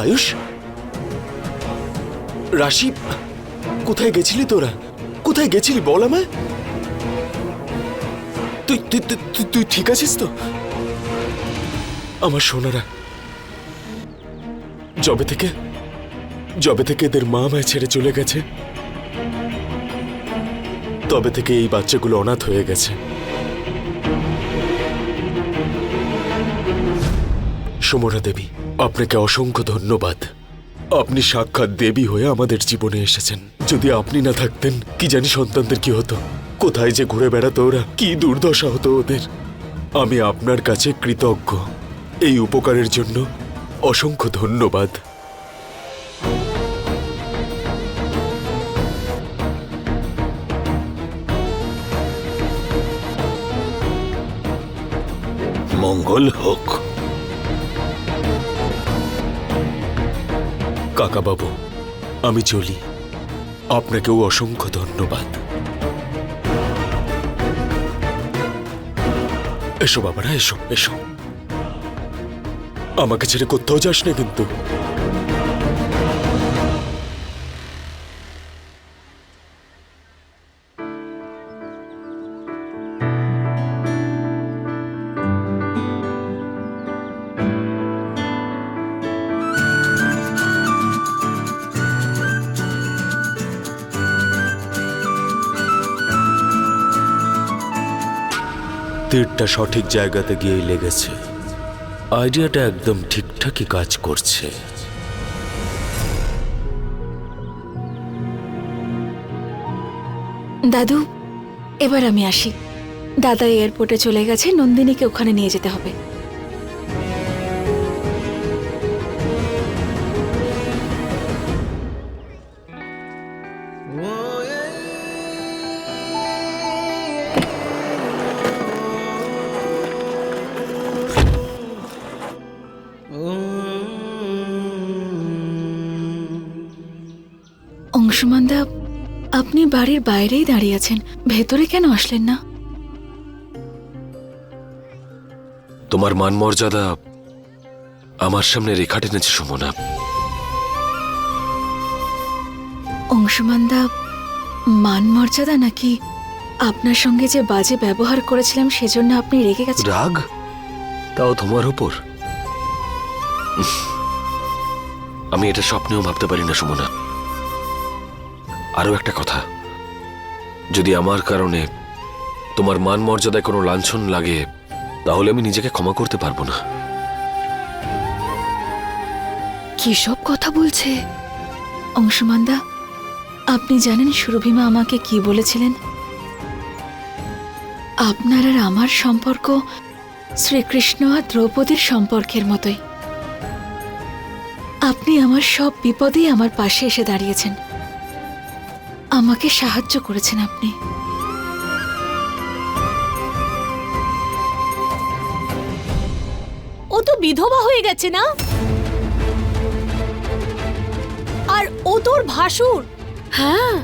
আয়ুষ? রাশি, কোথায় গেছিলি তোরা? কোথায় গেছিলি বল আমায়? তুই তুই, তুই- ঠিক আছিস তো? আমার সোনারা জবে থেকে জবে থেকে এদের মা আমায় ছেড়ে চলে গেছে, তবে থেকে এই বাচ্চাগুলো অনাথ হয়ে গেছে। সমরা দেবী আপনাকে অসংখ্য ধন্যবাদ। আপনি সাক্ষাৎ দেবী হয়ে আমাদের জীবনে এসেছেন। যদি আপনি না থাকতেন, কি জানি সন্তানদের কি হতো? কোথায় যে ঘুরে বেড়াতো ওরা? কি দুর্দশা হতো ওদের? আমি আপনার কাছে কৃতজ্ঞ। এই উপকারের জন্য অসংখ্য ধন্যবাদ। মঙ্গল হোক। কাকাবাবু, আমি চলি। আপনাকেও অসংখ্য ধন্যবাদ। এসো বাবারা, এসো এসো। আমাকে ছেড়ে কোথাও যাস না কিন্তু। তীরটা সঠিক জায়গাতে গিয়েই লেগেছে। আইডিয়াটা একদম ঠিকঠাকই কাজ করছে। দাদু, এবার আমি আসি। দাদা এয়ারপোর্টে চলে গেছে, নন্দিনীকে ওখানে নিয়ে যেতে হবে। অংশুমান দা আপনি বাড়ির বাইরেই দাঁড়িয়ে আছেন। ভেতরে কেন আসলেন না? তোমার মান মর্যাদা আমার সামনে রেখা টেনেছে সুমনা। অংশুমান দা মান মর্যাদা নাকি আপনার সঙ্গে যে বাজে ব্যবহার করেছিলাম সেজন্য আপনি রেগে গেছেন? রাগ? তাও তোমার উপর? আমি এটা স্বপ্নেও ভাবতে পারি না সুমনা। আরও একটা কথা। যদি আমার কারণে তোমার মান মর্যাদায় কোনো লাঞ্ছন লাগে, তাহলে আমি নিজেকে ক্ষমা করতে পারব না। কি সব কথা বলছে? অংশুমান দা আপনি জানেন সুরভিমা আমাকে কি বলেছিলেন? আপনার আর আমার সম্পর্ক শ্রীকৃষ্ণ আর দ্রৌপদীর সম্পর্কের মতোই। আপনি আমার সব বিপদেই আমার পাশে এসে দাঁড়িয়েছেন। আমাকে সাহায্য করেছেন আপনি। ও তো বিধবা হয়ে গেছে না? আর ও তোর ভাসুর? হ্যাঁ।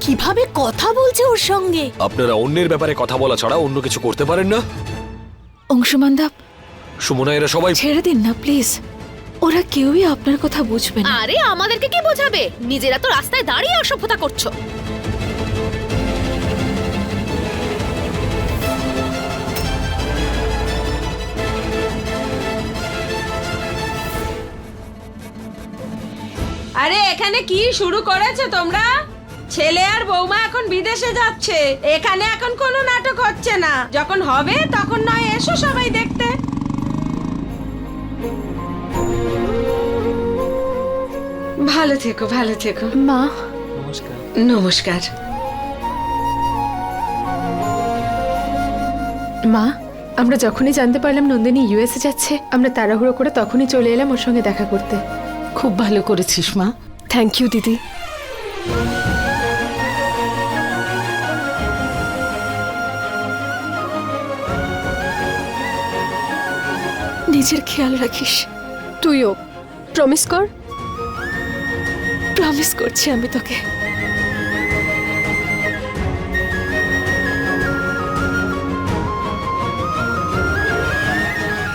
কীভাবে কথা বলছে ওর সঙ্গে? আপনারা অন্যের ব্যাপারে কথা বলা ছাড়া অন্য কিছু করতে পারেন না? অংশুমান দা সুমনা এরা সবাই ছেড়ে দিন না প্লিজ। ওরা কেউই আপনার কথা বুঝবে না। আরে আমাদেরকে কি বোঝাবে? নিজেরা তো রাস্তায় দাঁড়িয়ে অসভ্যতা করছ। আরে এখানে কি শুরু করেছ তোমরা? ছেলে আর বৌমা এখন বিদেশে যাচ্ছে। এখানে এখন কোনো নাটক হচ্ছে না। যখন হবে তখন নয় এসো সবাই দেখতে। ভালো থেকো ভালো থেকো। মা। নমস্কার। মা আমরা যখনই জানতে পারলাম নন্দিনী ইউএসএ যাচ্ছে আমরা তাড়াহুড়ো করে তখনই চলে এলাম ওর সঙ্গে দেখা করতে। খুব ভালো করেছিস মা। থ্যাংক ইউ দিদি। নিজের খেয়াল রাখিস। তুইও। প্রমিস কর। প্রমিস করছি আমি তোকে।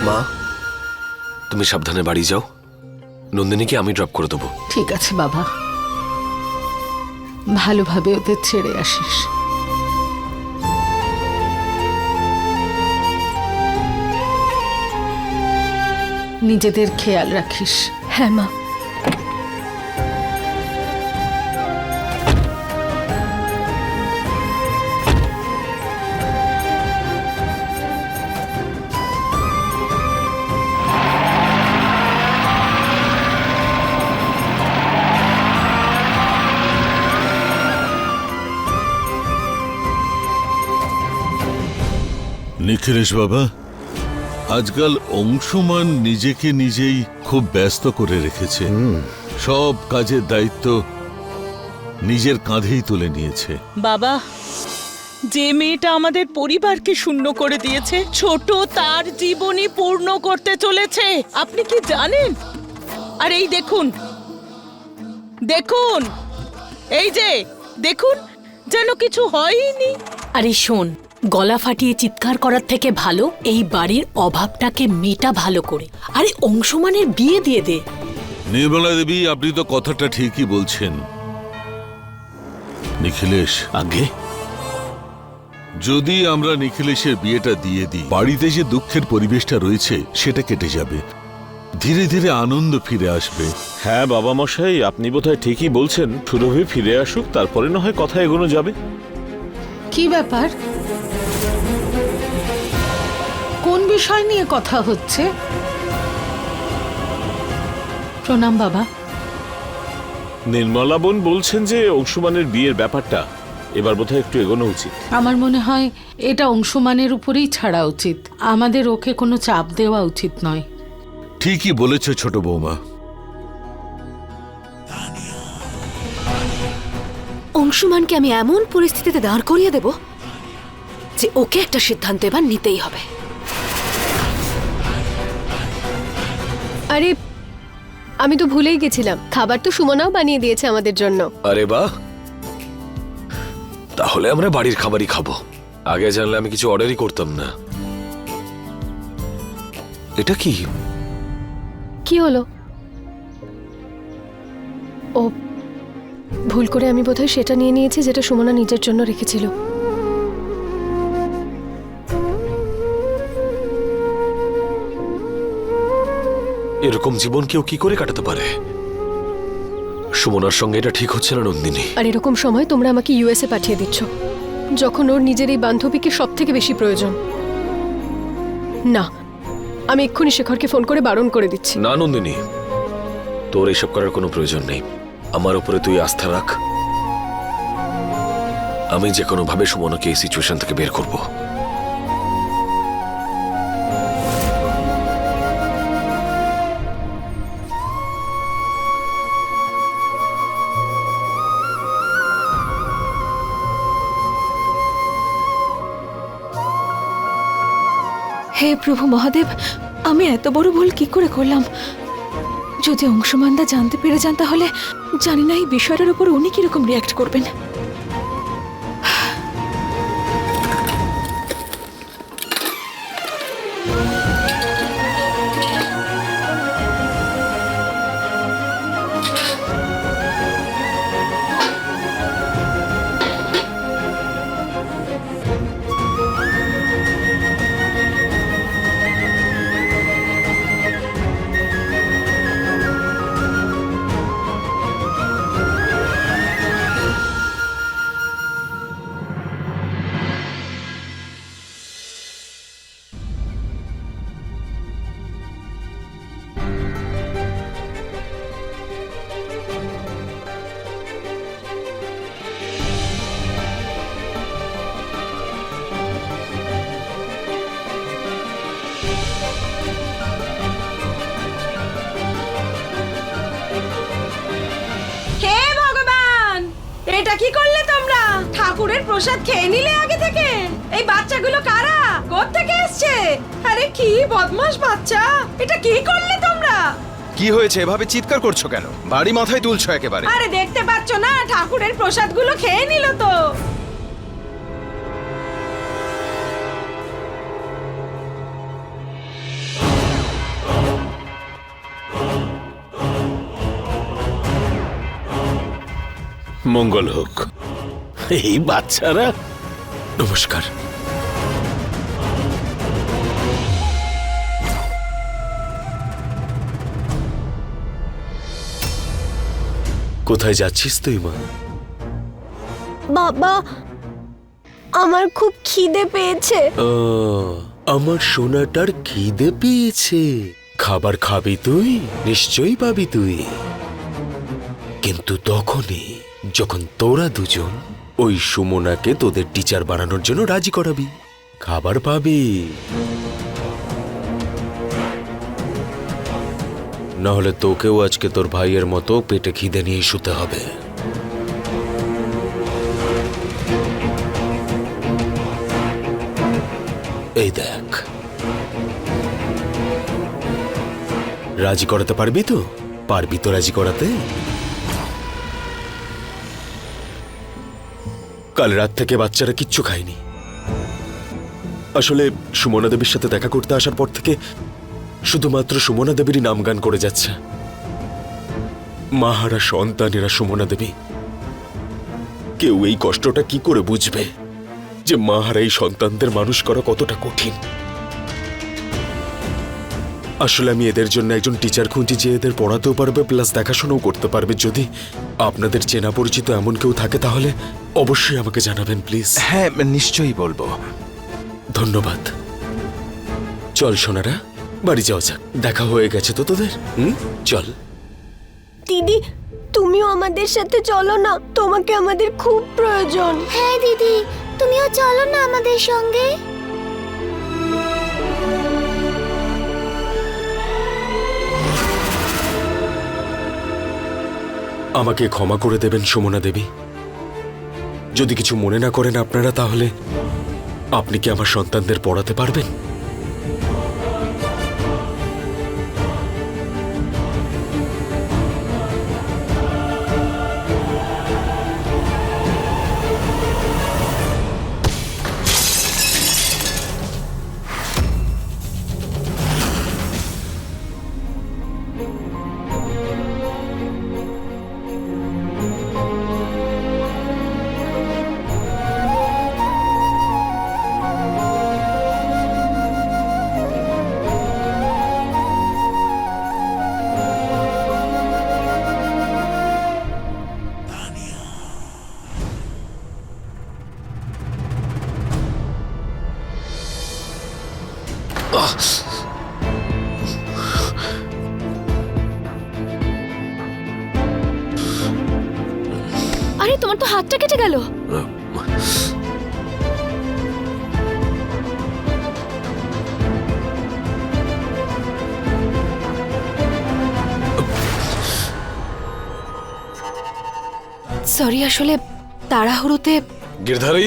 মা তুমি সাবধানে বাড়ি যাও। নন্দিনীকে আমি ড্রপ করে দেবো। ঠিক আছে বাবা। ভালোভাবে ওদের ছেড়ে আসিস। নিজেদের খেয়াল রাখিস। হ্যাঁ মা। নিখিলেশ বাবা আজকাল অংশুমান নিজেকে নিজেই খুব ব্যস্ত করে রেখেছে। সব কাজের দায়িত্ব নিজের কাঁধেই তুলে নিয়েছে। বাবা যে মেয়েটা আমাদের পরিবারকে শূন্য করে দিয়েছে ছোট তার জীবনী পূর্ণ করতে চলেছে। আপনি কি জানেন? আর এই দেখুন দেখুন এই যে দেখুন যেন কিছু হয়নি। আরে শোন গলা ফাটিয়ে চিৎকার করার থেকে ভালো এই বাড়ির অভাবটাকে মেটা ভালো করে। আরে অংশমানের বিয়ে দিয়ে দে। নির্মলা দেবী আপনি তো কথাটা ঠিকই বলছেন। নিখিলেশ। আগে? যদি আমরা নিখিলেশের বিয়েটা দিয়ে দিই বাড়িতে যে দুঃখের পরিবেশটা রয়েছে সেটা কেটে যাবে। ধীরে ধীরে আনন্দ ফিরে আসবে। হ্যাঁ বাবা মশাই আপনি বোধহয় ঠিকই বলছেন। সুরভি ফিরে আসুক তারপরে না হয় কথা এগোনো যাবে। কি ব্যাপার? বিষয় নিয়ে কথা হচ্ছে। প্রণাম বাবা। নির্মলা বোন বলছেন যে অংশুমানের বিয়ের ব্যাপারটা এবার বোধহয় একটু এগোনো উচিত। আমার মনে হয় এটা অংশমানের উপরেই ছাড়া উচিত। আমাদের ওকে কোনো চাপ দেওয়া উচিত নয়। ঠিকই বলেছ ছোট বৌমা। অংশুমানকে আমি এমন পরিস্থিতিতে দাঁড় করিয়ে দেব যে ওকে একটা সিদ্ধান্ত এবার নিতেই হবে। আরে আমি তো ভুলেই গেছিলাম। খাবার তো সুমনাও বানিয়ে দিয়েছে আমাদের জন্য। আরে বাহ! তাহলে আমরা বাড়ির খাবারই খাব। আগে জানলে আমি কিছু অর্ডারই করতাম না। এটা কি? কি হলো? ও ভুল করে আমি বোধহয় সেটা নিয়ে নিয়েছি যেটা সুমনা নিজের জন্য রেখেছিল। এরকম জীবন কেউ কি করে কাটাতে পারে? সুমনার সঙ্গে এটা ঠিক হচ্ছে না নন্দিনী। আর এরকম সময় তোমরা আমাকে ইউএসএ পাঠিয়ে দিচ্ছ যখন ওর নিজের এই বান্ধবীকে সব থেকে বেশি প্রয়োজন। না আমি এক্ষুনি শেখরকে ফোন করে বারণ করে দিচ্ছি। না নন্দিনী তোর এসব করার কোনো প্রয়োজন নেই। আমার উপরে তুই আস্থা রাখ। আমি যে কোনো ভাবে সুমনকে এই সিচুয়েশন থেকে বের করব। হে প্রভু মহাদেব, আমি এত বড় ভুল কি করে করলাম? যদি অংশমানদা জানতে পেরে যান তাহলে জানি না এই বিষয়টার উপর উনি কীরকম রিয়াক্ট করবেন। হে প্রসাদ খেয়ে নিলে আগে থেকে। এই বাচ্চাগুলো কারা? কোথ থেকে এসছে? আরে কি বদমাস বাচ্চা! এটা কি করলে তোমরা? কি হয়েছে? এভাবে চিৎকার করছ কেন? বাড়ি মাথায় তুলছো একেবারে। আরে দেখতে পাচ্ছ না ঠাকুরের প্রসাদগুলো খেয়ে নিল তো। মঙ্গল হোক। এই বাচ্চারা। নমস্কার। কোথায় যাচ্ছিস তুই মা? বাবা আমার খুব খিদে পেয়েছে। ও, আমার সোনাটার খিদে পেয়েছে। খাবার খাবি তুই নিশ্চয়ই পাবি তুই। কিন্তু তখনই যখন তোরা দুজন ওই সুমনাকে তোদের টিচার বানানোর জন্য রাজি করাবি। খাবার পাবি। না হলে তোকেও আজকে তোর ভাইয়ের মতো পেটে খিদে নিয়ে শুতে হবে। এই দেখ। রাজি করাতে পারবি তো? পারবি তো রাজি করাতে? কাল রাত থেকে বাচ্চারা কিচ্ছু খায়নি। আসলে সুমনা দেবীর সাথে দেখা করতে আসার পর থেকে শুধুমাত্র সুমনা দেবীরই নাম গান করে যাচ্ছে। মাহারা সন্তানেরা সুমনা দেবী। কেউ এই কষ্টটা কি করে বুঝবে যে মাহারা এই সন্তানদের মানুষ করা কতটা কঠিন? আসলে আমি এদের জন্য একজন টিচার খুঁজি যে এদের পড়াতেও পারবে প্লাস দেখাশোনাও করতে পারবে। যদি আপনাদের চেনা পরিচিত এমন কেউ থাকে তাহলে অবশ্যই আমাকে জানাবেন প্লিজ হ্যাঁ নিশ্চয়ই বলব। ধন্যবাদ। চল সোনারা বাড়ি যাওয়া যাক। দেখা হয়ে গেছে তো তোদের? হুম? চল। দিদি তুমিও আমাদের সাথে চলো না। তোমাকে আমাদের খুব প্রয়োজন। হ্যাঁ দিদি তুমিও চলো না আমাদের সঙ্গে। আমাকে ক্ষমা করে দেবেন সুমনা দেবী। যদি কিছু মনে না করেন আপনারা তাহলে আপনি কি আমার সন্তানদের পড়াতে পারবেন? আসলে তাড়াহুড়োতে গিরধারী?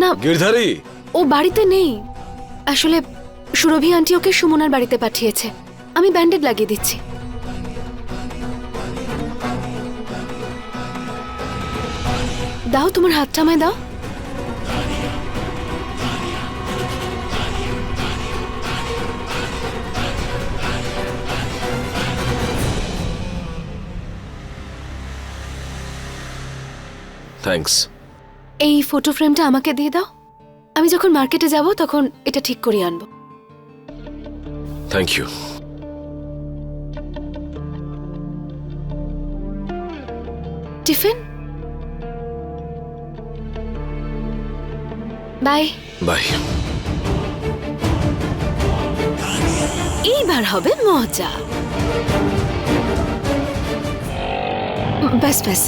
না। গিরধারী? ও বাড়িতে নেই। আসলে সুরভি আন্টি ওকে সুমনার বাড়িতে পাঠিয়েছে। আমি ব্যান্ডেড লাগিয়ে দিচ্ছি। দাও তোমার হাতটা আমায় দাও। থ্যাঙ্কস এই ফটো ফ্রেমটা আমাকে দিয়ে দাও। আমি যখন মার্কেটে যাব তখন এটা ঠিক করিয়ে আনব। Thank you tiffin bye bye এইবার হবে মজা। ব্যাস ব্যাস।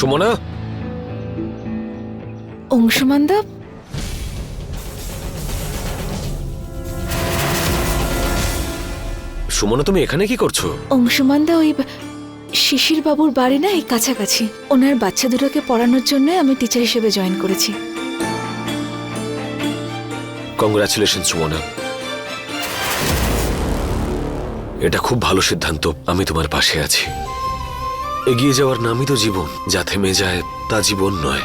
সুমনা? অংশমানদা? সুমনা তুমি এখানে কি করছ? অংশমানদা ওই শিশির বাবুর বাড়ি না এই কাছাকাছি। ওনার বাচ্চা দুটোকে পড়ানোর জন্য আমি টিচার হিসেবে জয়েন করেছি। কংগ্রাচুলেশন সুমনা। এটা খুব ভালো সিদ্ধান্ত। আমি তোমার পাশে আছি। এগিয়ে যাওয়ার নামই তো জীবন, যা থেমে যায় তা জীবন নয়।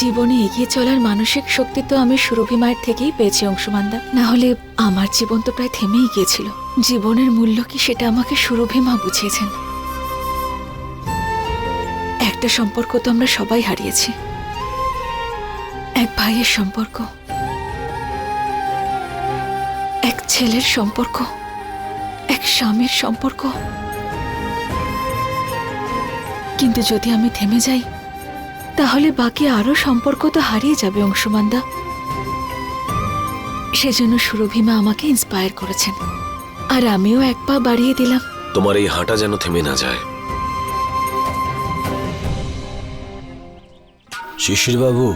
জীবনে এগিয়ে চলার মানসিক শক্তি তো আমি সুরভি মায়ের থেকেই পেয়েছি, অংশমান্দা। না হলে আমার জীবন তো প্রায় থেমেই গিয়েছিল। জীবনের মূল্য কি সেটা আমাকে সুরভি মা বুঝিয়েছেন। একটা সম্পর্ক তো আমরা সবাই হারিয়েছি। এক ভাইয়ের সম্পর্ক, এক ছেলের সম্পর্ক। এক স্বামীর সম্পর্ক। কিন্তু যদি আমি থেমে যাই তাহলে বাকি আরও সম্পর্ক তো হারিয়ে যাবে অংশমান্দা। সেজন্য সুরভিমা আমাকে ইন্সপায়ার করেছেন। আর আমিও এক পা বাড়িয়ে দিলাম। তোমার এই হাঁটা যেন থেমে না যায়। শিশির বাবু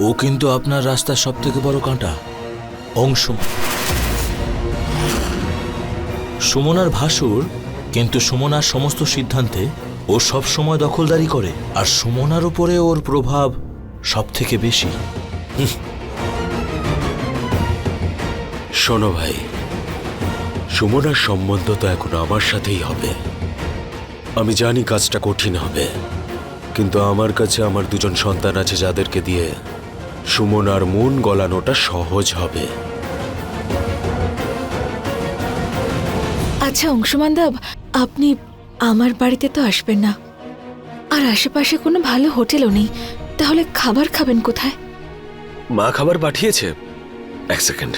ও কিন্তু আপনার রাস্তার সব থেকে বড় কাঁটা। অংশ সুমনার ভাসুর কিন্তু সুমনার সমস্ত সিদ্ধান্তে ও সব সময় দখলদারি করে, আর সুমনার উপরে ওর প্রভাব সব থেকে বেশি। শোনো ভাই, সুমনার সম্বন্ধ তো এখন আমার সাথেই হবে। আমি জানি কাজটা কঠিন হবে, কিন্তু আমার কাছে আমার দুজন সন্তান আছে যাদেরকে দিয়ে সুমনার মন গলানোটা সহজ হবে। আচ্ছা অংশমান্দা আপনি আমার বাড়িতে তো আসবেন না। আর আশেপাশে কোনো ভালো হোটেলও নেই। তাহলে খাবার খাবেন কোথায়? মা খাবার পাঠিয়েছে। এক সেকেন্ড।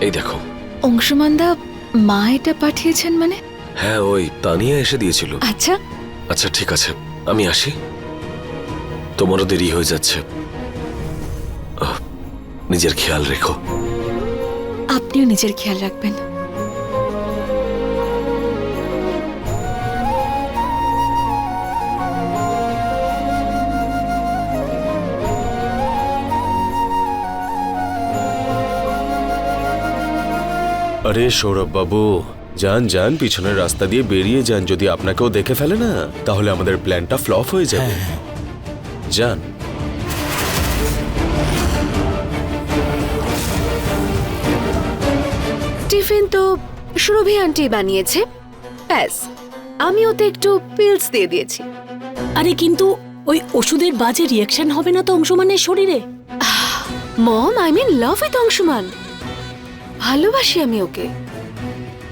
এই দেখো। অংশমান্দা মা এটা পাঠিয়েছেন মানে? হ্যাঁ ওই তানিয়া এসে দিয়েছিল। আচ্ছা। আচ্ছা ঠিক আছে। আমি আসি। তোমারও দেরি হয়ে যাচ্ছে। নিজের খেয়াল রেখো। আপনিও নিজের খেয়াল রাখবেন। আরে সৌরভ বাবু যান যান পিছনের রাস্তা দিয়ে বেরিয়ে যান। যদি আপনাকেও দেখে ফেলে না তাহলে আমাদের প্ল্যানটা ফ্লপ হয়ে যাবে। যান টিফিন তো সুরভি আন্টি বানিয়েছে। ব্যাস আমি ওতে একটু পিলস দিয়ে দিয়েছি। আরে কিন্তু ওই ওষুধের বাজে রিয়াকশন হবে না তো অংশমানের শরীরে? Mom I mean love with Anshuman. ভালোবাসি আমি ওকে।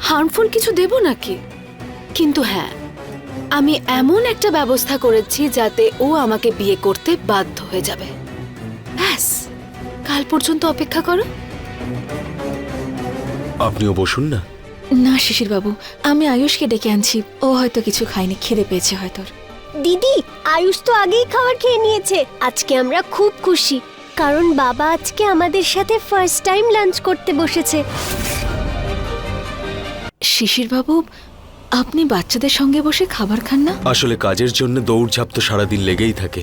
হার্মফুল কিছু দেব নাকি? কিন্তু হ্যাঁ আমি এমন একটা ব্যবস্থা করেছি যাতে ও আমাকে বিয়ে করতে বাধ্য হয়ে যাবে। ব্যাস কাল পর্যন্ত অপেক্ষা করো। আপনিও বসুন না। না শিশির বাবু আমি আয়ুষকে ডেকে আনছি। ও হয়তো কিছু খায়নি খিদে পেয়েছে হয়তো দিদি আয়ুষ তো আগেই খাবার খেয়ে নিয়েছে। আজকে আমরা খুব খুশি কারণ বাবা আজকে আমাদের সাথে ফার্স্ট টাইম লাঞ্চ করতে বসেছে। শিশির বাবু আপনি বাচ্চাদের সঙ্গে বসে খাবার খান না? আসলে কাজের জন্য দৌড়ঝাঁপ তো সারাদিন লেগেই থাকে।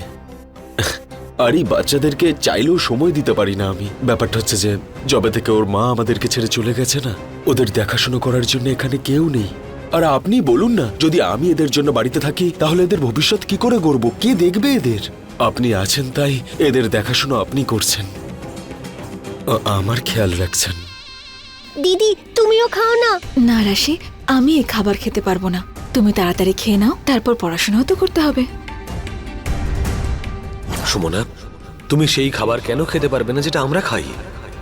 আর এই বাচ্চাদেরকে চাইলেও সময় দিতে পারি না আমি। ব্যাপারটা হচ্ছে যে যবে থেকে ওর মা আমাদেরকে ছেড়ে চলে গেছে না ওদের দেখাশোনা করার জন্য এখানে কেউ নেই। আর আপনি বলুন না যদি আমি এদের জন্য বাড়িতে থাকি তাহলে এদের ভবিষ্যৎ কি করে গড়ব? কে দেখবে এদের? আপনি আছেন তাই এদের দেখাশোনা আপনি করছেন। আমার খেয়াল রাখছেন। দিদি তুমিও খাও না। না রাশি আমি এই খাবার খেতে পারব না। তুমি তাড়াতাড়ি খেয়ে নাও তারপর পড়াশোনাও তো করতে হবে। সুমনা তুমি সেই খাবার কেন খেতে পারবে না যেটা আমরা খাই?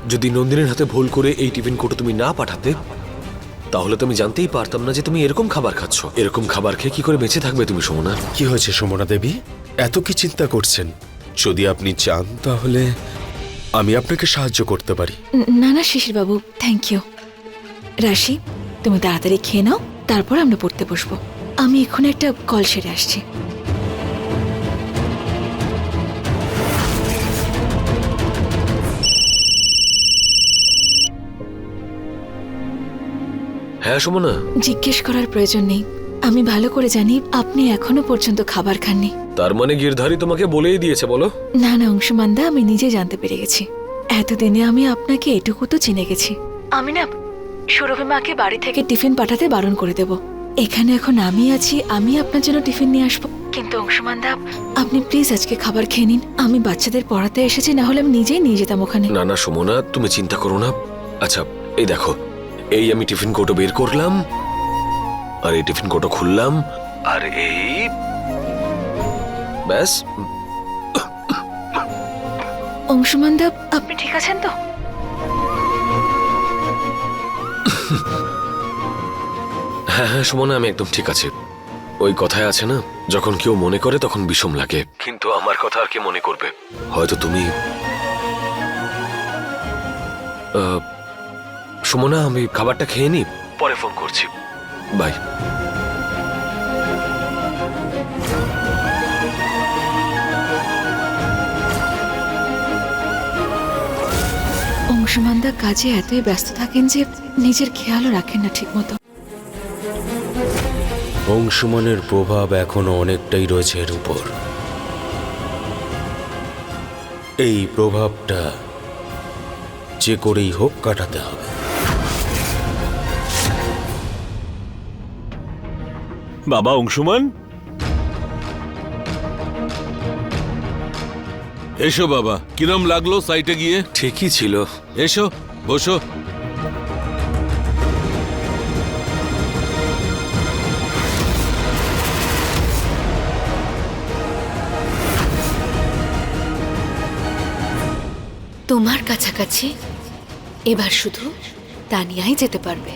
যদি নন্দিনীর হাতে ভুল করে এই টিফিন কোটো তুমি না পাঠাতে তাহলে তো আমি জানতেই পারতাম না যে তুমি এরকম খাবার খাচ্ছ। এরকম খাবার খেয়ে কি করে বেঁচে থাকবে তুমি সুমনা? কি হয়েছে সুমনা দেবী? এত কি চিন্তা করছেন? যদি আপনি চান তাহলে আমি আপনাকে সাহায্য করতে পারি। না না শিশির বাবু থ্যাংক ইউ রাশি তুমি তাড়াতাড়ি খেয়ে নাও তারপর আমরা পড়তে বসবো। আমি এখন একটা কল সেরে আসছি। হ্যাঁ সুমনা। জিজ্ঞেস করার প্রয়োজন নেই। আমি ভালো করে জানি আপনি এখনও পর্যন্ত খাবার খাননি। তার মানে গিরধারী তোমাকে বলেই দিয়েছে বলো। না না অংশমান্দা আমি নিজে জানতে পেরে গেছি। এতদিনে আমি আপনাকে এটুকু তো চিনে গেছি। আমি না সুরভি মাকে বাড়ি থেকে টিফিন পাঠাতে বারণ করে দেব। এখানে এখন আমি আছি আমি আপনার জন্য টিফিন নিয়ে আসব। কিন্তু অংশমান্দা আপনি প্লিজ আজকে খাবার খেয়ে নিন। আমি বাচ্চাদের পড়াতে এসেছি না হলে আমি নিজেই নিয়ে যেতাম ওখানে। না না সুমনা তুমি চিন্তা করো না। আচ্ছা এই দেখো এই আমি টিফিন কোটো বের করলাম আর এই টিফিন কোটো খুললাম আর এই ব্যাস। অংশুমান দা আপনি ঠিক আছেন তো? হ্যাঁ হ্যাঁ সুমনা আমি একদম ঠিক আছে। ওই কথায় আছে না যখন কেউ মনে করে তখন বিষম লাগে। কিন্তু আমার কথা আর কে মনে করবে? হয়তো তুমি সুমনা আমি খাবারটা খেয়ে নি। পরে ফোন করছি। বাই। অংশুমান দা কাজে এতই ব্যস্ত থাকেন যে নিজের খেয়ালও রাখেন না ঠিক মতো অংশুমানের প্রভাব এখনও অনেকটাই রয়েছে এর উপর। এই প্রভাবটা যে করেই হোক কাটাতে হবে। বাবা অংশুমান? এসো বাবা কিরম লাগল সাইটে গিয়ে? ঠিকই ছিল। এসো বসো। তোমার কাছাকাছি এবার শুধু তানিয়াই যেতে পারবে।